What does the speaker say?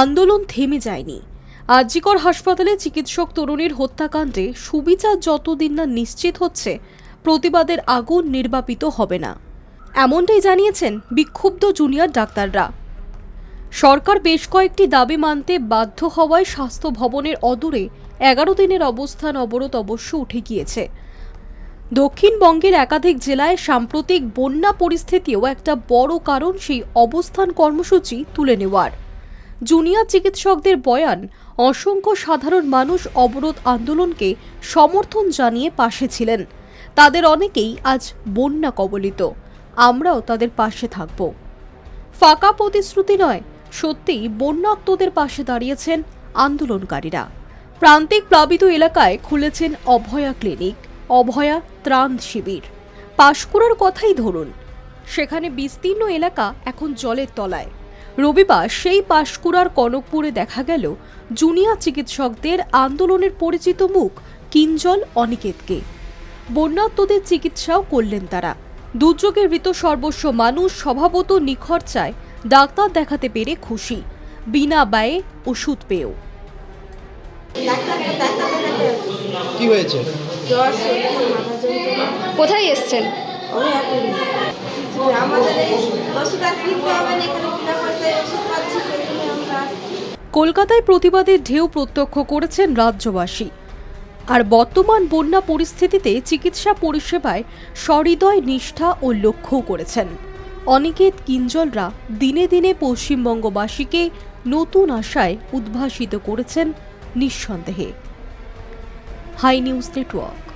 আন্দোলন থেমে যায়নি। আরজিকর হাসপাতালে চিকিৎসক তরুণীর হত্যাকাণ্ডে সুবিচার যতদিন না নিশ্চিত হচ্ছে, প্রতিবাদের আগুন নির্বাপিত হবে না। এমনটাই জানিয়েছেন বিক্ষুব্ধ জুনিয়র ডাক্তাররা। সরকার বেশ কয়েকটি দাবি মানতে বাধ্য হওয়ায় স্বাস্থ্য ভবনের অদূরে এগারো দিনের অবস্থান অবরোধ অবশ্য উঠে গিয়েছে। দক্ষিণবঙ্গের একাধিক জেলায় সাম্প্রতিক বন্যা পরিস্থিতিও একটা বড় কারণ সেই অবস্থান কর্মসূচি তুলে নেওয়ার। জুনিয়র চিকিৎসকদের বয়ান, অসংখ্য সাধারণ মানুষ অবরোধ আন্দোলনকে সমর্থন জানিয়ে পাশে ছিলেন। তাদের অনেকেই আজ বন্যা কবলিত। আমরাও তাদের পাশে থাকব। ফাঁকা প্রতিশ্রুতি নয়, সত্যিই বন্যাত্মদের পাশে দাঁড়িয়েছেন আন্দোলনকারীরা। প্রান্তিক প্লাবিত এলাকায় খুলেছেন অভয়া ক্লিনিক, অভয়া ত্রাণ শিবির। পাশকুড়ার কথাই ধরুন। সেখানে বিস্তীর্ণ এলাকা এখন জলের তলায়। রবিবার সেই পাশকুড়ার কনকপুরে দেখা গেল জুনিয়র চিকিৎসকদের আন্দোলনের পরিচিত মুখ কিঞ্জল অনিকেতকে। বন্যাত্মদের চিকিৎসাও করলেন তারা। দুর্যোগের মৃত সর্বস্ব মানুষ স্বভাবত নিখরচায় ডাক্তার দেখাতে পেরে খুশি বিনা ব্যয়ে ওষুধ পেয়েও। কি হয়েছে? কোথায় এসছেন? আমাদের এই কলকাতায় প্রতিবাদের ঢেউ প্রত্যক্ষ করেছেন রাজ্যবাসী। আর বর্তমান বন্যা পরিস্থিতিতে চিকিৎসা পরিষেবায় সহৃদয় নিষ্ঠা ও লক্ষ্যও করেছেন। অনিকেত কিঞ্জলরা দিনে দিনে পশ্চিমবঙ্গবাসীকে নতুন আশায় উদ্ভাসিত করেছেন নিঃসন্দেহে। Hi news network.